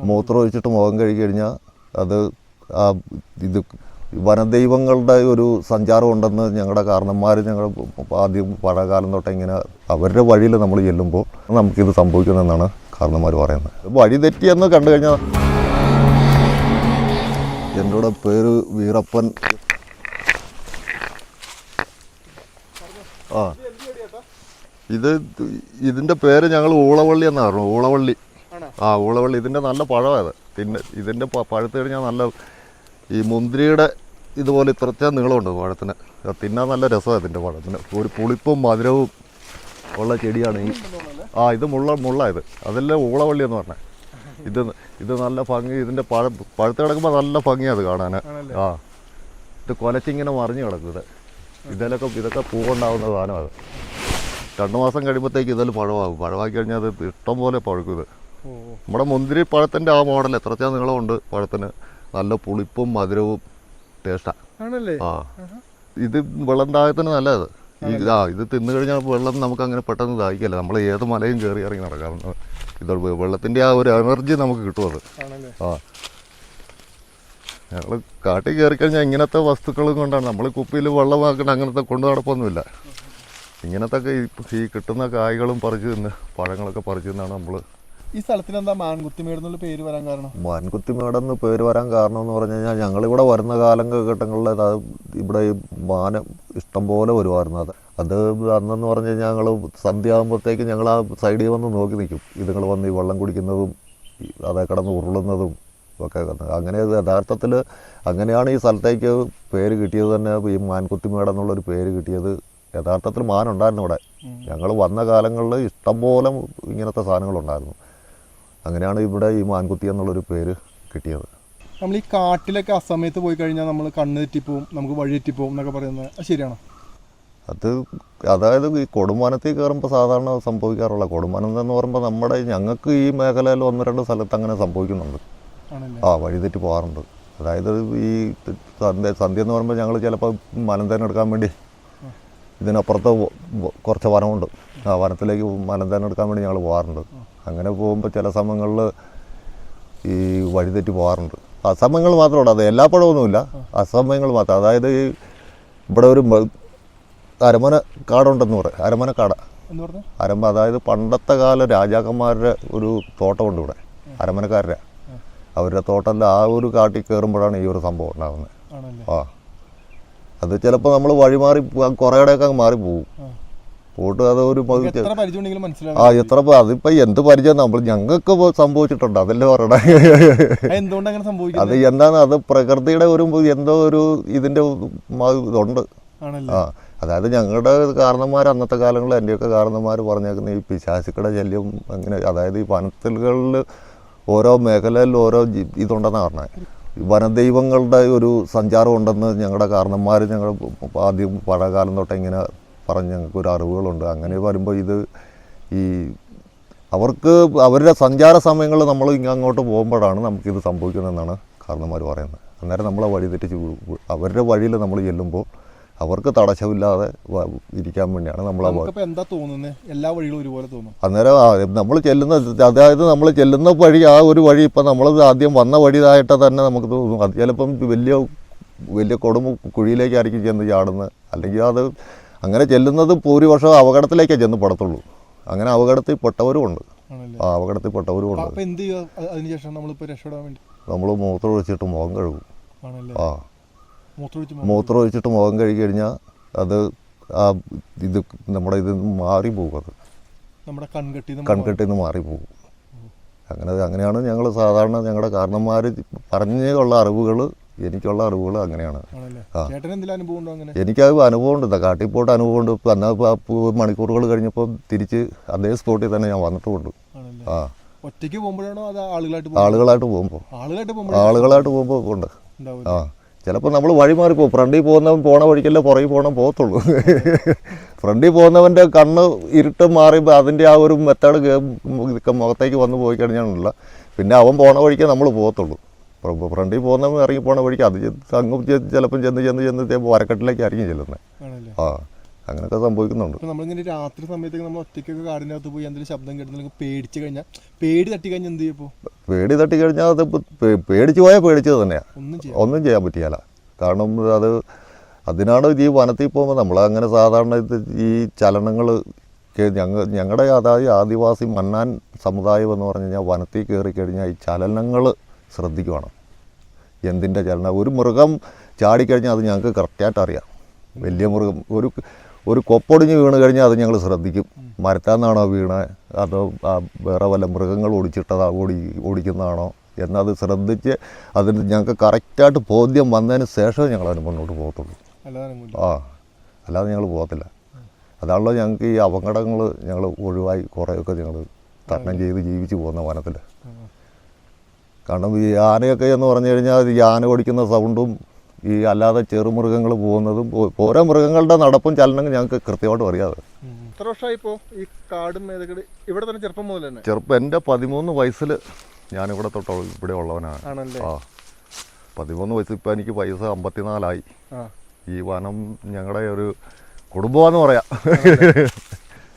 മൂത്രം ഒഴിച്ചിട്ട് മുഖം കഴുകി കഴിഞ്ഞാൽ അത് ആ ഇത് വനദൈവങ്ങളുടെ ഒരു സഞ്ചാരം ഉണ്ടെന്ന് ഞങ്ങളുടെ കാരണന്മാർ ഞങ്ങൾ ആദ്യം പഴയകാലം തൊട്ട് ഇങ്ങനെ അവരുടെ വഴിയിൽ നമ്മൾ ചെല്ലുമ്പോൾ നമുക്കിത് സംഭവിക്കുന്നതെന്നാണ് കാരണന്മാർ പറയുന്നത്. വഴി തെറ്റിയെന്ന് കണ്ടു കഴിഞ്ഞാൽ എന്റെ പേര് വീറപ്പൻ ആ. ഇത് ഇതിന്റെ പേര് ഞങ്ങൾ ഊളവള്ളി പറഞ്ഞു ഊളവള്ളി. ആ ഊളവള്ളി ഇതിന്റെ നല്ല പഴമാണ് പിന്നെ ഇതിന്റെ പഴുത്ത് കഴിഞ്ഞാൽ നല്ല ഈ മുന്തിരിയുടെ ഇതുപോലെ ഇത്രത്തേ നീളമുണ്ട് പഴത്തിന്. തിന്നാൻ നല്ല രസമാണ് ഇതിന്റെ പഴത്തിന്. ഒരു പുളിപ്പും മധുരവും ഉള്ള ചെടിയാണ് ഈ ആ ഇത് മുള്ള മുള്ള ഇത്. അതെല്ലാം ഊളവള്ളി എന്ന് പറഞ്ഞത് ഇത് ഇത് നല്ല ഭംഗി. ഇതിന്റെ പഴ പഴുത്ത് കിടക്കുമ്പോൾ നല്ല ഭംഗിയാണ് അത് കാണാൻ ആ. ഇത് കൊലച്ചിങ്ങനെ മറിഞ്ഞു കിടക്കും ഇത്. ഇതിലൊക്കെ ഇതൊക്കെ പൂവുണ്ടാവുന്ന സാധനമാണ് രണ്ട് മാസം കഴിയുമ്പോഴത്തേക്ക് ഇതിൽ പഴമാകും. പഴമാക്കി കഴിഞ്ഞാൽ അത് ഇഷ്ടം പോലെ പഴുക്കും ഇത്. നമ്മുടെ മുന്തിരി പഴത്തിന്റെ ആ മോഡൽ എത്രച്ചാ നീളമുണ്ട് പഴത്തിന്? നല്ല പുളിപ്പും മധുരവും ടേസ്റ്റാണ് ആണല്ലേ? ആ. ഇത് വെള്ളം ദാഹത്തിന് നല്ലത്. ഈ ആ ഇത് തിന്നു കഴിഞ്ഞാൽ വെള്ളം നമുക്ക് അങ്ങനെ പെട്ടെന്ന് ദാഹിക്കല്ല? നമ്മൾ ഏത് മലയും കയറി ഇറങ്ങി നടക്കാം ഇത് വെള്ളത്തിന്റെ ആ ഒരു എനർജി നമുക്ക് കിട്ടും അത്. ആ. ഞങ്ങൾ കാട്ടിൽ കയറി കഴിഞ്ഞാൽ ഇങ്ങനത്തെ വസ്തുക്കളും കൊണ്ടാണ്. നമ്മൾ കുപ്പിയിൽ വെള്ളമാക്കണം അങ്ങനത്തെ കൊണ്ടു നടപ്പൊന്നുമില്ല. ഇങ്ങനത്തെ ഈ കിട്ടുന്ന കായ്കളും പറിച്ചു തിന്ന് പഴങ്ങളൊക്കെ പറിച്ചു തിന്നാണ് നമ്മൾ ഈ സ്ഥലത്തിന് എന്താ മാൻകുത്തിമേട് എന്നുള്ള പേര് വരാൻ കാരണം? മാൻകുത്തിമേടെന്ന് പേര് വരാൻ കാരണം എന്ന് പറഞ്ഞു കഴിഞ്ഞാൽ ഞങ്ങളിവിടെ വരുന്ന കാലഘട്ടങ്ങളിൽ അത് ഇവിടെ ഈ മാന ഇഷ്ടംപോലെ വരുമായിരുന്നു അത്. അത് അന്നെന്ന് പറഞ്ഞു കഴിഞ്ഞാൽ ഞങ്ങൾ സന്ധ്യ ആകുമ്പോഴത്തേക്ക് ഞങ്ങൾ ആ സൈഡിൽ വന്ന് നോക്കി നിൽക്കും. ഇതുങ്ങൾ വന്ന് ഈ വെള്ളം കുടിക്കുന്നതും അതേ കിടന്ന് ഉരുളുന്നതും ഒക്കെ അങ്ങനെ യഥാർത്ഥത്തിൽ അങ്ങനെയാണ് ഈ സ്ഥലത്തേക്ക് പേര് കിട്ടിയത് തന്നെ. ഈ മാൻകുത്തിമേട് എന്നുള്ളൊരു പേര് കിട്ടിയത് യഥാർത്ഥത്തിൽ മാനുണ്ടായിരുന്നു ഇവിടെ. ഞങ്ങൾ വന്ന കാലങ്ങളിൽ ഇഷ്ടംപോലെ ഇങ്ങനത്തെ സാധനങ്ങളുണ്ടായിരുന്നു. അങ്ങനെയാണ് ഇവിടെ ഈ മാൻകുത്തി എന്നുള്ളൊരു പേര് കിട്ടിയത്. നമ്മൾ ഈ കാട്ടിലൊക്കെ അസമയത്ത് പോയി കഴിഞ്ഞാൽ നമ്മൾ കണ്ണ് തെറ്റിപ്പോവും നമുക്ക് വഴി തെറ്റിപ്പോവും എന്നൊക്കെ പറയുന്നത്. അത് ശരിയാണോ? അത് അതായത് ഈ കൊടുമാനത്തിൽ കയറുമ്പോൾ സാധാരണ സംഭവിക്കാറുള്ള കൊടുമാനം എന്ന് പറയുമ്പോൾ നമ്മുടെ ഞങ്ങൾക്ക് ഈ മേഖലയിൽ ഒന്ന് രണ്ട് സ്ഥലത്ത് അങ്ങനെ സംഭവിക്കുന്നുണ്ട്. ആ വഴിതെറ്റി പോകാറുണ്ട്. അതായത് ഈ സന്ധ്യ സന്ധ്യ എന്ന് പറയുമ്പോൾ ഞങ്ങൾ ചിലപ്പോൾ മലന്തേൻ എടുക്കാൻ വേണ്ടി ഇതിനപ്പുറത്ത് കുറച്ച് വനമുണ്ട്. ആ വനത്തിലേക്ക് മലന്തേൻ എടുക്കാൻ വേണ്ടി ഞങ്ങൾ പോകാറുണ്ട്. അങ്ങനെ പോകുമ്പോൾ ചില സമയങ്ങളിൽ ഈ വഴിതെറ്റി പോകാറുണ്ട്. അസമയങ്ങൾ മാത്രമല്ല അത് എല്ലാ പഴമൊന്നുമില്ല അസമയങ്ങൾ മാത്രം. അതായത് ഈ ഇവിടെ ഒരു അരമന കാടുണ്ടെന്ന് പറയും. അരമന കാട. അരമ അതായത് പണ്ടത്തെ കാല രാജാക്കന്മാരുടെ ഒരു തോട്ടമുണ്ട് ഇവിടെ. അരമനക്കാരുടെ. അവരുടെ തോട്ടത്തിൽ ആ ഒരു കാട്ടിൽ കയറുമ്പോഴാണ് ഈ ഒരു സംഭവം ഉണ്ടാകുന്നത്. ആ. അത് ചിലപ്പോൾ നമ്മൾ വഴിമാറി കുറേടെയൊക്കെ കുറേയുടെയൊക്കെ മാറി മാറിപ്പോവും. ആ. പോയിട്ട് അത് ഒരു ആ എത്ര അതിപ്പോ എന്ത് പരിചയം? നമ്മൾ ഞങ്ങൾക്ക് സംഭവിച്ചിട്ടുണ്ട്. അതല്ലേ പറയണേ. അത് എന്താണ്? അത് പ്രകൃതിയുടെ ഒരു എന്തോ ഒരു ഇതിന്റെ ഇതുണ്ട്. ആ അതായത് ഞങ്ങളുടെ കാരണന്മാർ അന്നത്തെ കാലങ്ങളിൽ എന്റെയൊക്കെ കാരണന്മാർ പറഞ്ഞേക്കുന്ന ഈ പിശാചുക്കളുടെ ശല്യം അങ്ങനെ അതായത് ഈ വനത്തിലുകളിൽ ഓരോ മേഖലയിൽ ഓരോ ഇതുണ്ടെന്ന് ഇതുണ്ടെന്നാണ് പറഞ്ഞത് വനദൈവങ്ങളുടെ ഒരു സഞ്ചാരം ഉണ്ടെന്ന് ഞങ്ങളുടെ കാരണന്മാർ ഞങ്ങൾ ആദ്യം പഴയകാലം തൊട്ട് ഇങ്ങനെ പറഞ്ഞ് ഞങ്ങൾക്ക് ഒരു അറിവുകളുണ്ട്. അങ്ങനെ വരുമ്പോൾ ഇത് ഈ അവർക്ക് അവരുടെ സഞ്ചാര സമയങ്ങളിൽ നമ്മൾ ഇങ്ങ് അങ്ങോട്ട് പോകുമ്പോഴാണ് നമുക്കിത് സംഭവിക്കുന്നതെന്നാണ് കാരണന്മാർ പറയുന്നത്. അന്നേരം നമ്മളെ വഴി തെറ്റിച്ച് അവരുടെ വഴിയിൽ നമ്മൾ ചെല്ലുമ്പോൾ അവർക്ക് തടസ്സമില്ലാതെ ഇരിക്കാൻ വേണ്ടിയാണ് നമ്മൾ എന്താ തോന്നുന്നത് എല്ലാ വഴികളും ഒരുപോലെ തോന്നും. അന്നേരം നമ്മൾ ചെല്ലുന്ന അതായത് നമ്മൾ ചെല്ലുന്ന വഴി ആ ഒരു വഴി ഇപ്പം നമ്മൾ ആദ്യം വന്ന വഴിയായിട്ട് തന്നെ നമുക്ക് തോന്നും. അത് ചിലപ്പം വലിയ വലിയ കൊടുമ്പ് കുഴിയിലേക്കായിരിക്കും ചെന്ന് ചാടുന്നത്. അല്ലെങ്കിൽ അത് അങ്ങനെ ചെല്ലുന്നത് ഭൂരിപക്ഷം അപകടത്തിലേക്കേ ചെന്ന് പെടത്തുള്ളൂ. അങ്ങനെ അപകടത്തിൽ പെട്ടവരും ഉണ്ട്. ആ അപകടത്തിൽ പെട്ടവരും ഉണ്ട്. എന്ത് അതിനുശേഷം രക്ഷപ്പെടാൻ വേണ്ടി? നമ്മൾ മൂത്രം ഒഴിച്ചിട്ട് മുഖം കഴുകും. ആ. മൂത്രം ഒഴിച്ചിട്ട് മുഖം കഴുകി കഴിഞ്ഞാൽ അത് ആ ഇത് നമ്മുടെ ഇത് മാറി പോകും അത്. നമ്മുടെ കൺകെട്ടി കൺകെട്ടിൽ നിന്ന് പോകും. അങ്ങനെ അങ്ങനെയാണ് ഞങ്ങൾ സാധാരണ ഞങ്ങളുടെ കാരണന്മാർ പറഞ്ഞുള്ള അറിവുകൾ എനിക്കുള്ള അറിവുകൾ അങ്ങനെയാണ്. എനിക്കത് അനുഭവം ഉണ്ട്. കാട്ടിൽ പോയിട്ട് അനുഭവമുണ്ട് ഇപ്പം എന്നാൽ മണിക്കൂറുകൾ കഴിഞ്ഞപ്പോൾ തിരിച്ച് അതേ സ്പോട്ടിൽ തന്നെ ഞാൻ വന്നിട്ടുമുണ്ട്. ആ. ഒറ്റയ്ക്ക് പോകുമ്പോഴാണോ അത് ആളുകളായിട്ട് ആളുകളായിട്ട് പോകുമ്പോൾ ആളുകളായിട്ട് പോകുമ്പോഴേ ആളുകളായിട്ട് പോകുമ്പോൾ ഉണ്ട്. ആ. ചിലപ്പോൾ നമ്മൾ വഴി മാറിപ്പോകും ഫ്രണ്ടിൽ പോകുന്നവൻ പോണ വഴിക്കല്ലേ പുറകിൽ പോകണം പോകത്തുള്ളൂ. ഫ്രണ്ടിൽ പോകുന്നവന്റെ കണ്ണ് ഇരുട്ട് മാറി അതിന്റെ ആ ഒരു മെത്തേഡ് മുഖത്തേക്ക് വന്ന് പോയി കഴിഞ്ഞാണല്ല. പിന്നെ അവൻ പോണ വഴിക്കേ നമ്മൾ പോകത്തുള്ളൂ. ഫ്രണ്ടിൽ പോകുന്ന ഇറങ്ങി പോണ വഴിക്ക് അത് അങ്ങ് ചിലപ്പം ചെന്ന് ചെന്ന് ചെന്ന് ചെയ്യുമ്പോൾ വരക്കെട്ടിലേക്ക് ആയിരിക്കും ചെല്ലുന്നത് ആ അങ്ങനെയൊക്കെ സംഭവിക്കുന്നുണ്ട്. നമ്മളിങ്ങനെ രാത്രി സമയത്ത് നമ്മൾ ഒറ്റയ്ക്കൊക്കെ കാടിന്റെ അകത്ത് പോയി എന്തെങ്കിലും ശബ്ദം കേട്ടിട്ടുണ്ടെങ്കിൽ പേടിച്ച് കഴിഞ്ഞാൽ പേടി തട്ടി കഴിഞ്ഞാൽ എന്ത് ചെയ്യും ഇപ്പോൾ പേടി തട്ടി കഴിഞ്ഞാൽ അത് പേടിച്ച് പോയാൽ പേടിച്ചത് തന്നെയാണ് ഒന്നും ചെയ്യാം ഒന്നും ചെയ്യാൻ പറ്റിയല്ല കാരണം അത് അതിനാണ് ഈ വനത്തിൽ പോകുമ്പോൾ നമ്മൾ അങ്ങനെ സാധാരണ ഈ ചലനങ്ങൾ ഞങ്ങൾ ഞങ്ങളുടെ അതായത് ആദിവാസി മന്നാൻ സമുദായം എന്ന് പറഞ്ഞു കഴിഞ്ഞാൽ വനത്തിൽ കയറി കഴിഞ്ഞാൽ ഈ ചലനങ്ങൾ ശ്രദ്ധിക്കുവാണ്. എന്തിന്റെ ചലനം? ഒരു മൃഗം ചാടിക്കഴിഞ്ഞാൽ അത് ഞങ്ങൾക്ക് കറക്റ്റായിട്ട് അറിയാം. വലിയ മൃഗം. ഒരു ഒരു കൊപ്പൊടിഞ്ഞ് വീണ് കഴിഞ്ഞാൽ അത് ഞങ്ങൾ ശ്രദ്ധിക്കും. മരത്താന്നാണോ വീണത് അതോ വേറെ വല്ല മൃഗങ്ങൾ ഓടിച്ചിട്ടതാ ഓടി ഓടിക്കുന്നതാണോ? എന്നത് ശ്രദ്ധിച്ച് അതിന് ഞങ്ങൾക്ക് കറക്റ്റായിട്ട് ബോധ്യം വന്നതിന് ശേഷമേ ഞങ്ങൾ അതിന് മുന്നോട്ട് പോകത്തുള്ളൂ. ആ അല്ലാതെ ഞങ്ങൾ പോകത്തില്ല. അതാണല്ലോ ഞങ്ങൾക്ക് ഈ അപകടങ്ങൾ ഞങ്ങൾ ഒഴിവായി കുറേയൊക്കെ ഞങ്ങൾ തരണം ചെയ്ത് ജീവിച്ച് പോകുന്ന വനത്തിൽ. കാരണം ഈ ആനയൊക്കെ എന്ന് പറഞ്ഞു കഴിഞ്ഞാൽ ഈ ആന ഓടിക്കുന്ന സൗണ്ടും ഈ അല്ലാതെ ചെറുമൃഗങ്ങൾ പോകുന്നതും ഓരോ മൃഗങ്ങളുടെ നടപ്പും ചലനവും ഞങ്ങൾക്ക് കൃത്യമായിട്ട് അറിയാതെ എത്ര വർഷമായി ഇപ്പോൾ ഈ കാടും ഇവിടെ തന്നെ ചെറുപ്പം മുതൽ തന്നെ? ചെറുപ്പം എന്റെ പതിമൂന്ന് വയസ്സിൽ ഞാനിവിടെ തൊട്ട് ഇവിടെ ഉള്ളവനാണ്. ആണല്ലേ? ആ. പതിമൂന്ന് വയസ്സ് ഇപ്പം എനിക്ക് വയസ്സ് അമ്പത്തിനാലായി. ഈ വനം ഞങ്ങളുടെ ഒരു കുടുംബമാണെന്ന് പറയാം.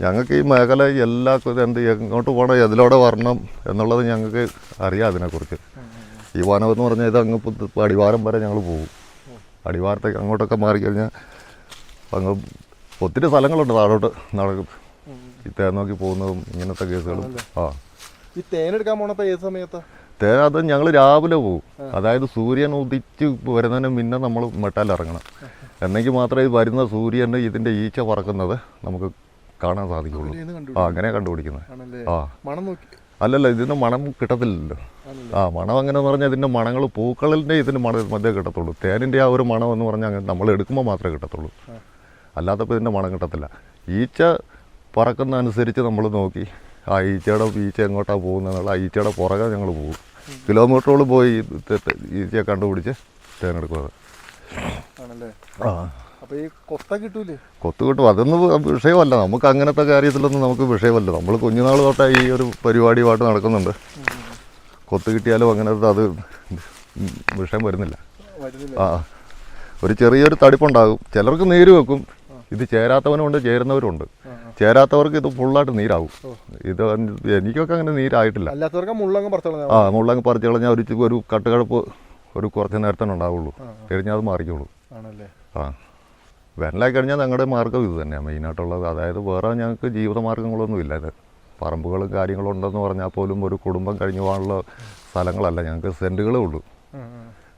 ഞങ്ങൾക്ക് ഈ മേഖല എല്ലാ എന്ത് എങ്ങോട്ട് പോകണം എതിലൂടെ വരണം എന്നുള്ളത് ഞങ്ങൾക്ക് അറിയാം അതിനെക്കുറിച്ച്. ഈ വനം എന്ന് പറഞ്ഞാൽ ഇത് അങ്ങ് അടിവാരം വരെ ഞങ്ങൾ പോകും. അടിവാരത്തേക്ക് അങ്ങോട്ടൊക്കെ മാറിക്കഴിഞ്ഞാൽ അങ്ങ് ഒത്തിരി സ്ഥലങ്ങളുണ്ട് താഴോട്ട് നടക്കും. ഈ തേൻ നോക്കി പോകുന്നതും ഇങ്ങനത്തെ കേസുകളും. ആ. ഈ തേനെടുക്കാൻ പോണപ്പോ ഏത് സമയത്ത്? തേൻ അത് ഞങ്ങൾ രാവിലെ പോകും. അതായത് സൂര്യൻ ഉദിച്ച് വരുന്നതിന് മുന്നേ നമ്മൾ മെട്ടാലിറങ്ങണം. എന്നെങ്കിൽ മാത്രമേ വരുന്ന സൂര്യന് ഇതിന്റെ ഈച്ച പറക്കുന്നത് നമുക്ക് കാണാൻ സാധിക്കുള്ളൂ. ആ അങ്ങനെ കണ്ടുപിടിക്കുന്നത്. ആ. മണം നോക്കി. അല്ലല്ല ഇതിന് മണം കിട്ടത്തില്ലല്ലോ. ആ മണം അങ്ങനെ എന്ന് പറഞ്ഞാൽ ഇതിന്റെ മണങ്ങൾ പൂക്കളിന്റെ ഇതിന് മണം മധ്യേ കിട്ടത്തുള്ളൂ. തേനിന്റെ ആ ഒരു മണം എന്ന് പറഞ്ഞാൽ അങ്ങനെ നമ്മൾ എടുക്കുമ്പോൾ മാത്രമേ കിട്ടത്തുള്ളൂ. അല്ലാത്തപ്പോൾ ഇതിന്റെ മണം കിട്ടത്തില്ല. ഈച്ച പറക്കുന്ന അനുസരിച്ച് നമ്മൾ നോക്കി. ആ ഈച്ചയുടെ ഈച്ച എങ്ങോട്ടാണ് പോകുന്നതെന്നുള്ള ആ ഈച്ചയുടെ പുറകെ ഞങ്ങൾ പോകും. കിലോമീറ്ററോളം പോയി ഈച്ചയെ കണ്ടുപിടിച്ച് തേനെടുക്കുന്നത്. ആണല്ലേ? ആ. അപ്പൊ ഈ കൊത്ത കിട്ടൂലേ? കൊത്തു കിട്ടും. അതൊന്നും വിഷയമല്ല. നമുക്ക് അങ്ങനത്തെ കാര്യത്തിലൊന്നും നമുക്ക് വിഷയമല്ല. നമ്മൾ കുഞ്ഞുനാൾ തൊട്ടേ ഈ ഒരു പരിപാടിയുമായിട്ട് നടക്കുന്നുണ്ട്. കൊത്ത് കിട്ടിയാലും അങ്ങനെ അത് വിഷയം വരുന്നില്ല. ആ ഒരു ചെറിയൊരു തടിപ്പുണ്ടാകും. ചിലർക്ക് നീര് വെക്കും. ഇത് ചേരാത്തവനുണ്ട് ചേരുന്നവരുണ്ട്. ചേരാത്തവർക്ക് ഇത് ഫുള്ളായിട്ട് നീരാവും. ഓ. ഇത് എനിക്കൊക്കെ അങ്ങനെ നീരായിട്ടില്ല. അല്ലാത്തവർക്ക് മുള്ളങ്ങ് പറിച്ചോളാം ആ മുള്ളങ്ങ് പറിച്ചു കളഞ്ഞാൽ ഒരു ഒരു കട്ടുകഴപ്പ് ഒരു കുറച്ച് നേരത്തേ ഉണ്ടാവുള്ളൂ. ആ, കഴിഞ്ഞാൽ അത് മാറിക്കോളൂ. ആണല്ലേ? ആ. വേനലായി കഴിഞ്ഞാൽ ഞങ്ങളുടെ മാർഗം ഇത് തന്നെയാണ് മെയിനായിട്ടുള്ളത്. അതായത് വേറെ ഞങ്ങൾക്ക് ജീവിത മാർഗങ്ങളൊന്നും ഇല്ല ഇത്. പറമ്പുകളും കാര്യങ്ങളും ഉണ്ടെന്ന് പറഞ്ഞാൽ പോലും ഒരു കുടുംബം കഴിഞ്ഞു പോകാനുള്ള സ്ഥലങ്ങളല്ല. ഞങ്ങൾക്ക് സെന്റുകളേ ഉള്ളൂ.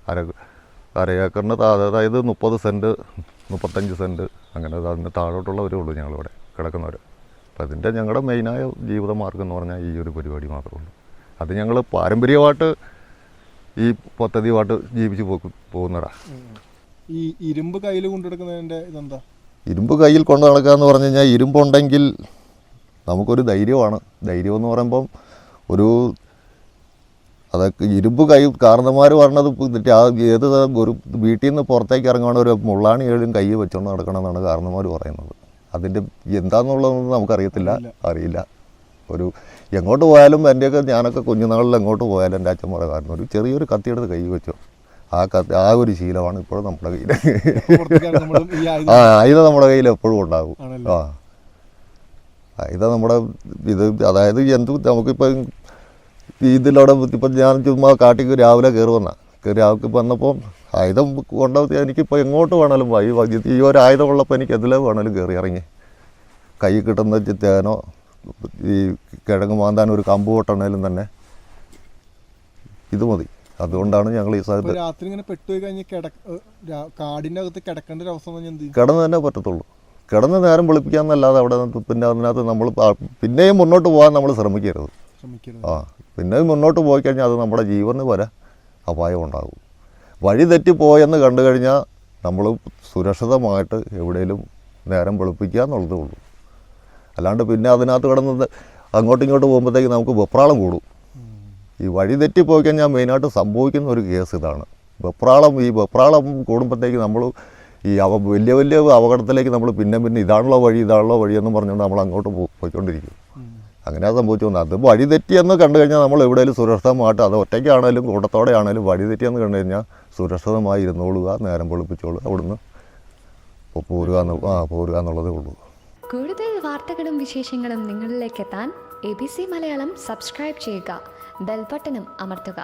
അര അര ഏക്കറിന് അതായത് മുപ്പത് സെന്റ് മുപ്പത്തഞ്ച് സെന്റ് അങ്ങനെ അതിന് താഴോട്ടുള്ളവരേ ഉള്ളൂ ഞങ്ങളിവിടെ കിടക്കുന്നവർ അപ്പം അതിന്റെ ഞങ്ങളുടെ മെയിനായ ജീവിത മാർഗം എന്ന് പറഞ്ഞാൽ ഈ ഒരു പരിപാടി മാത്രമേ ഉള്ളൂ. അത് ഞങ്ങൾ പാരമ്പര്യമായിട്ട് ഈ പദ്ധതിയുമായിട്ട് ജീവിച്ച് പോ പോകുന്നതാ ഉം. ഈ ഇരുമ്പ് കയ്യിൽ കൊണ്ടെടുക്കുന്നതിന്റെ ഇതെന്താ? ഇരുമ്പ് കയ്യിൽ കൊണ്ട് നടക്കുക എന്ന് പറഞ്ഞു കഴിഞ്ഞാൽ ഇരുമ്പുണ്ടെങ്കിൽ നമുക്കൊരു ധൈര്യമാണ്. ധൈര്യം എന്ന് പറയുമ്പം ഒരു അതൊക്കെ ഇരുമ്പ് കൈ കാരണന്മാർ പറഞ്ഞത് ആ ഏത് ഒരു വീട്ടിൽ നിന്ന് പുറത്തേക്ക് ഇറങ്ങുകയാണ് ഒരു മുള്ളാണി ഏഴും കൈ വെച്ചുകൊണ്ട് നടക്കണമെന്നാണ് കാരണന്മാർ പറയുന്നത്. അതിന്റെ എന്താണെന്നുള്ളതൊന്നും നമുക്കറിയത്തില്ല അറിയില്ല. ഒരു എങ്ങോട്ട് പോയാലും എന്റെയൊക്കെ ഞാനൊക്കെ കുഞ്ഞുനാളിൽ എങ്ങോട്ട് പോയാലും എന്റെ അച്ഛൻ പറയാറുണ്ട് ഒരു ചെറിയൊരു കത്തിയെടുത്ത് കൈ വെച്ചോ. ആ കത്ത് ആ ഒരു ശീലമാണ് ഇപ്പോഴും നമ്മുടെ കയ്യിൽ. ആ ആയുധം നമ്മുടെ കയ്യിൽ എപ്പോഴും ഉണ്ടാകും. ആ. ആയുധം നമ്മുടെ ഇത് അതായത് എന്ത് നമുക്കിപ്പം ഇതിലൂടെ ഇപ്പം ഞാൻ ചുമ്മാ കാട്ടിക്ക് രാവിലെ കയറി വന്ന. രാവിലെ വന്നപ്പോൾ ആയുധം കൊണ്ട് എനിക്കിപ്പോൾ എങ്ങോട്ട് വേണേലും പോയി. ഈ ഒരു ആയുധം ഉള്ളപ്പോൾ എനിക്ക് എതിലെ വേണേലും കയറി ഇറങ്ങി. കൈ കിട്ടുന്ന തേനോ ഈ കിഴങ്ങ് മാന്താൻ ഒരു കമ്പ് കൊട്ടണേലും തന്നെ ഇത് മതി. അതുകൊണ്ടാണ് ഞങ്ങൾ ഈ സാധനം സ്ഥലത്ത് രാത്രി ഇങ്ങനെ പെട്ടുപോയി കഴിഞ്ഞ് കാടിന്റെ അകത്ത് കിടക്കേണ്ട ഒരു അവസ്ഥ കിടന്ന് തന്നെ പറ്റത്തുള്ളൂ. കിടന്ന് നേരം വെളുപ്പിക്കാന്നല്ലാതെ അവിടെ പിന്നെ അതിനകത്ത് നമ്മൾ പിന്നെയും മുന്നോട്ട് പോകാൻ നമ്മൾ ശ്രമിക്കരുത്. ആ പിന്നെയും മുന്നോട്ട് പോയി കഴിഞ്ഞാൽ അത് നമ്മുടെ ജീവന് വരെ അപായം ഉണ്ടാകും. വഴി തെറ്റിപ്പോയെന്ന് കണ്ടു കഴിഞ്ഞാൽ നമ്മൾ സുരക്ഷിതമായിട്ട് എവിടെയും നേരം വെളുപ്പിക്കുക എന്നുള്ളതേ ഉള്ളൂ. അല്ലാണ്ട് പിന്നെ അതിനകത്ത് കിടന്നത് അങ്ങോട്ടും ഇങ്ങോട്ടും പോകുമ്പോഴത്തേക്ക് നമുക്ക് വെപ്രാളം കൂടും. ഈ വഴി തെറ്റിപ്പോയി കഴിഞ്ഞാൽ മെയിനായിട്ട് സംഭവിക്കുന്ന ഒരു കേസ് ഇതാണ്. വെപ്രാളം ഈ വെപ്രാളം കൂടുമ്പോഴത്തേക്ക് നമ്മൾ ഈ അവ വലിയ വലിയ അപകടത്തിലേക്ക് നമ്മൾ പിന്നെ പിന്നെ ഇതാണല്ലോ വഴി ഇതാണല്ലോ വഴി എന്ന് പറഞ്ഞുകൊണ്ട് നമ്മൾ അങ്ങോട്ട് പോയിക്കൊണ്ടിരിക്കും. അങ്ങനെ അങ്ങനെയാ സംഭവിച്ചു വന്നത് അത് വഴി തെറ്റിയെന്ന് കണ്ടു കഴിഞ്ഞാൽ നമ്മൾ എവിടെയെങ്കിലും സുരക്ഷിതമായിട്ട് അത് ഒറ്റയ്ക്കാണേലും കൂട്ടത്തോടെ ആണേലും വഴി തെറ്റിയെന്ന് കണ്ടു കഴിഞ്ഞാൽ സുരക്ഷിതമായി ഇരുന്നോളുക നേരം പൊളിപ്പിച്ചോളുക അവിടുന്ന് പോരുക ആ പോരുക എന്നുള്ളതേ ഉള്ളൂ. കൂടുതൽ വാർത്തകളും വിശേഷങ്ങളും നിങ്ങളിലേക്ക് എത്താൻ A B C Malayalam subscribe ചെയ്യുക. ബെൽബട്ടനും അമർത്തുക